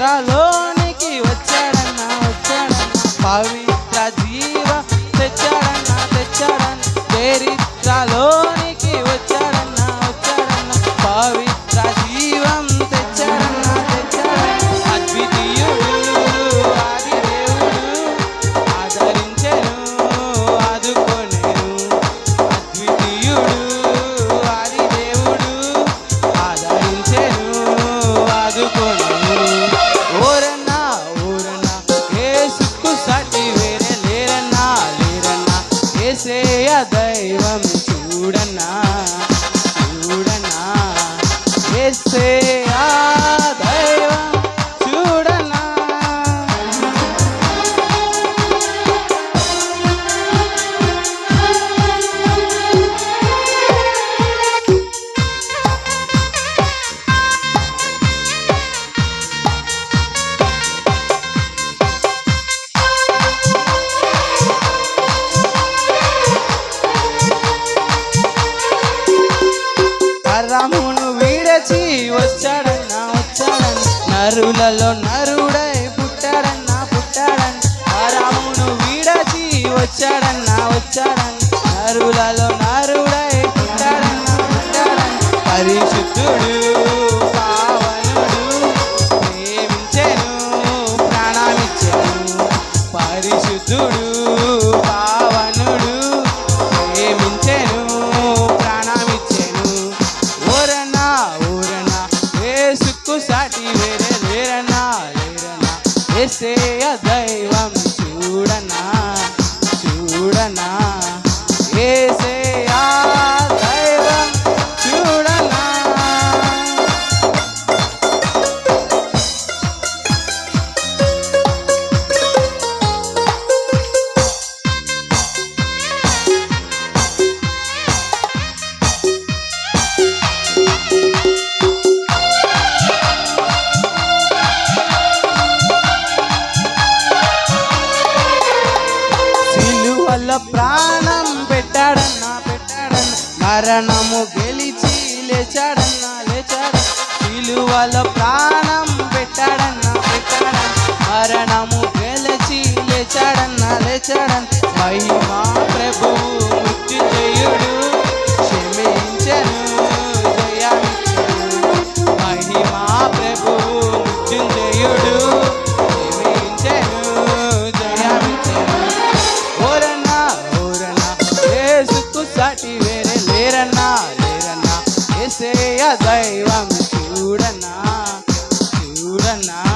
చరిత్రలోనికి వచ్చాడన్నా వచ్చాడన్నా పవిత్ర జీవ తెచ్చాడన్నా తెచ్చాడన్నా? చరిత్రలోనికి వచ్చాడన్నా వచ్చాడన్నా? పవిత్ర జీవం తెచ్చాడన్నా తెచ్చాడన్నా? అద్వితీయుడు ఆది దేవుడు ఆదరించెను ఆదుకొనెను. అద్వితీయుడు ఆది దేవుడు ఆదరించెను ఆదుకొనెను చేయ దైవం చూడన్నా. నరులలో నరుడై పుట్టాడన్నా పుట్టాడన్న రామును వీడచి వచ్చాడన్నా వచ్చాడన్న. నరులలో సిలువల ప్రాణం పెట్టాడన్నా పెట్టాడన్న. మరణము గెలిచి లేచాడన్నా లేచాడు సిలువల ప్రాణం పెట్టాడన్నా పెట్టాడన్న. మరణము గెలిచి లేచాడన్నా లేచాడన్న. మహిమా ప్రభువు దైవం చూడనా? చూడనా?